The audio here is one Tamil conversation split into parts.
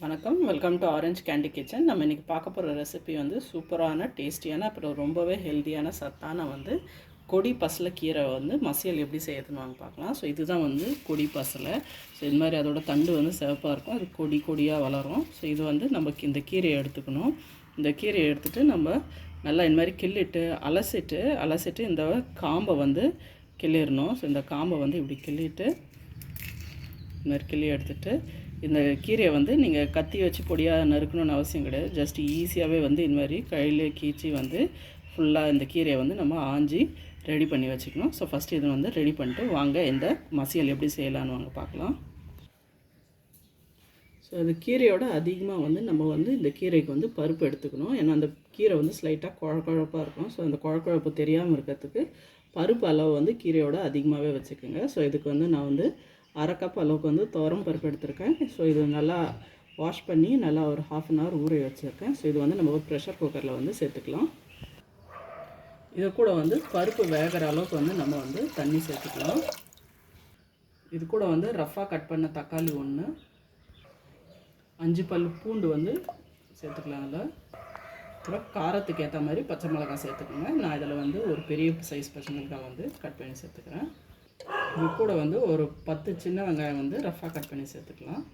வணக்கம். Welcome to orange candy kitchen நம்ம இன்றைக்கி பார்க்க போகிற ரெசிபி வந்து சூப்பரான டேஸ்டியான அப்புறம் ரொம்பவே ஹெல்த்தியான சத்தான வந்து கொடி பசலை கீரை வந்து மசியல் எப்படி செய்யறதுன்னு வாங்க பார்க்கலாம். ஸோ இதுதான் வந்து கொடி பசலை. ஸோ இது மாதிரி அதோட தண்டு வந்து சிவப்பாக இருக்கும். அது கொடி கொடியாக வளரும். ஸோ இது வந்து நம்ம இந்த கீரையை எடுத்துக்கணும். இந்த கீரையை எடுத்துகிட்டு நம்ம நல்லா இந்த மாதிரி கிள்ளிட்டு அலசிட்டு அலசிட்டு இந்த காம்பை வந்து கிள்ளிடணும். ஸோ இந்த காம்பை வந்து இப்படி கிள்ளிட்டு இந்த மாதிரி கிள்ளி எடுத்துகிட்டு இந்த கீரையை வந்து நீங்கள் கத்தி வச்சு பொடியாக நறுக்கணும்னு அவசியம் கிடையாது. ஜஸ்ட் ஈஸியாகவே வந்து இந்த மாதிரி கையில் கீச்சி வந்து ஃபுல்லாக இந்த கீரையை வந்து நம்ம ஆஞ்சி ரெடி பண்ணி வச்சுக்கணும். ஸோ ஃபஸ்ட்டு இதை வந்து ரெடி பண்ணிட்டு வாங்க இந்த மசியல் எப்படி செய்யலான்னு வாங்க பார்க்கலாம். ஸோ அந்த கீரையோட அதிகமாக வந்து நம்ம வந்து இந்த கீரைக்கு வந்து பருப்பு எடுத்துக்கணும். ஏன்னா அந்த கீரை வந்து ஸ்லைட்டாக குழக்குழப்பாக இருக்கும். ஸோ அந்த குழக்குழப்பு தெரியாமல் இருக்கிறதுக்கு பருப்பு அளவு வந்து கீரையோட அதிகமாகவே வச்சுக்கோங்க. ஸோ இதுக்கு வந்து நான் வந்து அரை கப் அளவுக்கு வந்து துவரம் பருப்பு எடுத்திருக்கேன். ஸோ இது நல்லா வாஷ் பண்ணி நல்லா ஒரு ஹாஃப் அன் ஹவர் ஊற வச்சுருக்கேன். ஸோ இது வந்து நம்ம ஒரு ப்ரெஷர் குக்கரில் வந்து சேர்த்துக்கலாம். இது கூட வந்து பருப்பு வேகிற அளவுக்கு வந்து நம்ம வந்து தண்ணி சேர்த்துக்கலாம். இது கூட வந்து ரஃப்பாக கட் பண்ண தக்காளி ஒன்று அஞ்சு பல் பூண்டு வந்து சேர்த்துக்கலாம் அதில். அப்புறம் காரத்துக்கு ஏற்ற மாதிரி பச்சை மிளகாய் சேர்த்துக்கோங்க. நான் இதில் வந்து ஒரு பெரிய சைஸ் பச்சை மிளகாய் வந்து கட் பண்ணி சேர்த்துக்கிறேன். இது கூட வந்து ஒரு பத்து சின்ன வெங்காயம் வந்து ரஃப்பாக கட் பண்ணி சேர்த்துக்கலாம்.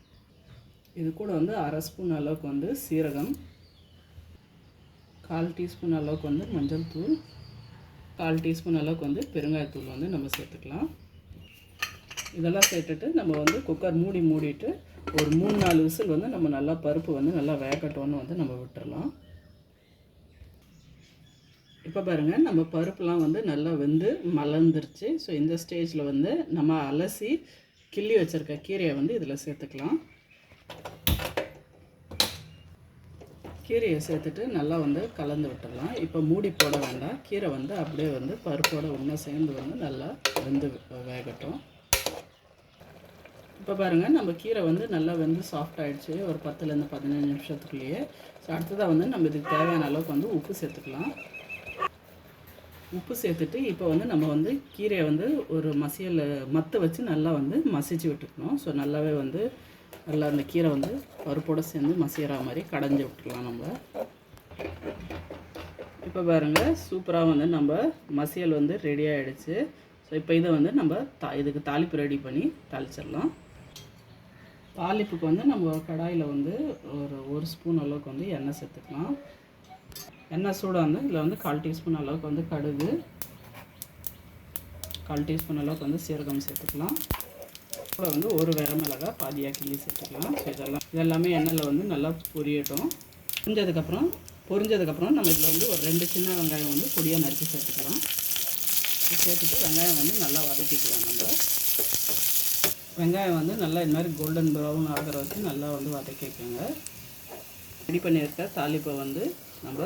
இது கூட வந்து அரை ஸ்பூன் அளவுக்கு வந்து சீரகம் கால் டீஸ்பூன் அளவுக்கு வந்து மஞ்சள் தூள் கால் டீஸ்பூன் அளவுக்கு வந்து பெருங்காயத்தூள் வந்து நம்ம சேர்த்துக்கலாம். இதெல்லாம் சேர்த்துட்டு நம்ம வந்து குக்கர் மூடி மூடிட்டு ஒரு மூணு நாலு விசில் வந்து நம்ம நல்லா பருப்பு வந்து நல்லா வேகட்டோன்னு வந்து நம்ம விட்டுறலாம். இப்போ பாருங்கள் நம்ம பருப்புலாம் வந்து நல்லா வந்து மலர்ந்துருச்சு. ஸோ இந்த ஸ்டேஜில் வந்து நம்ம அலசி கிள்ளி வச்சுருக்க கீரையை வந்து இதில் சேர்த்துக்கலாம். கீரையை சேர்த்துட்டு நல்லா வந்து கலந்து விட்டுடலாம். இப்போ மூடி போட வேண்டாம். கீரை வந்து அப்படியே வந்து பருப்போட ஒன்றா சேர்ந்து வந்து நல்லா வெந்து வேகட்டும். இப்போ பாருங்கள் நம்ம கீரை வந்து நல்லா வந்து சாஃப்ட் ஆகிடுச்சு ஒரு பத்துலேருந்து பதினஞ்சு நிமிஷத்துக்குள்ளேயே. ஸோ அடுத்ததாக வந்து நம்ம இதுக்கு தேவையான அளவுக்கு வந்து உப்பு சேர்த்துக்கலாம். உப்பு சேர்த்துட்டு இப்போ வந்து நம்ம வந்து கீரையை வந்து ஒரு மசியல் மற்ற வச்சு நல்லா வந்து மசிச்சு விட்டுக்கணும். ஸோ நல்லாவே வந்து நல்லா அந்த கீரை வந்து பருப்போடு சேர்ந்து மசிகிற மாதிரி கடைஞ்சி விட்டுக்கலாம் நம்ம. இப்போ பாருங்கள் சூப்பராக வந்து நம்ம மசியல் வந்து ரெடி ஆகிடுச்சு ஸோ இப்போ இதை வந்து நம்ம தா இதுக்கு தாளிப்பு ரெடி பண்ணி தாளிச்சிடலாம். தாளிப்புக்கு வந்து நம்ம கடாயில் வந்து ஒரு ஒரு ஸ்பூன் அளவுக்கு வந்து எண்ணெய் சேர்த்துக்கலாம். எண்ணெய் சூடாக வந்து இதில் வந்து கால் டீஸ்பூன் அளவுக்கு வந்து கடுகு. கால் டீஸ்பூன் அளவுக்கு வந்து சீரகம் சேர்த்துக்கலாம். கூட வந்து ஒரு வெர மிளகாய் பாதியாக கிள்ளி சேர்த்துக்கலாம். இதெல்லாம் இதெல்லாமே எண்ணெயில் வந்து நல்லா பொரியட்டும். புரிஞ்சதுக்கப்புறம் பொரிஞ்சதுக்கப்புறம் நம்ம இதில் வந்து ஒரு ரெண்டு சின்ன வெங்காயம் வந்து பொடியாக நறுக்கி சேர்த்துக்கலாம். சேர்த்துட்டு வெங்காயம் வந்து நல்லா வதக்கிக்கலாம் நம்ம. வெங்காயம் வந்து நல்லா இந்த மாதிரி கோல்டன் ப்ரௌன் ஆகிற வச்சு நல்லா வந்து வதக்கிக்கோங்க. ரெடி பண்ணியிருக்க தாளிப்பை வந்து நம்ம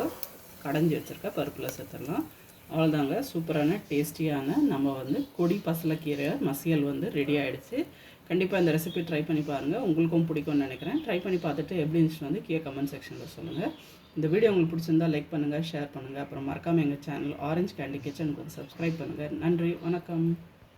கடைஞ்சி வச்சுருக்க பருப்பில் சேர்த்துடலாம் அவ்வளோதாங்க சூப்பரான டேஸ்டியான நம்ம வந்து கொடி பசலக்கீரை மசியல் வந்து ரெடி ஆகிடுச்சு கண்டிப்பாக இந்த ரெசிபி ட்ரை பண்ணி பாருங்கள் உங்களுக்கும் பிடிக்கும்னு நினைக்கிறேன். ட்ரை பண்ணி பார்த்துட்டு எப்படி இருந்துச்சுன்னு வந்து கீழே கமெண்ட் செக்ஷனில் சொல்லுங்கள் இந்த வீடியோ உங்களுக்கு பிடிச்சிருந்தா லைக் பண்ணுங்கள் ஷேர் பண்ணுங்கள் அப்புறம் மறக்காமல் எங்கள் சேனல் ஆரஞ்ச் கேண்டி கிச்சனுக்கு வந்து சப்ஸ்கிரைப் பண்ணுங்கள் நன்றி வணக்கம்.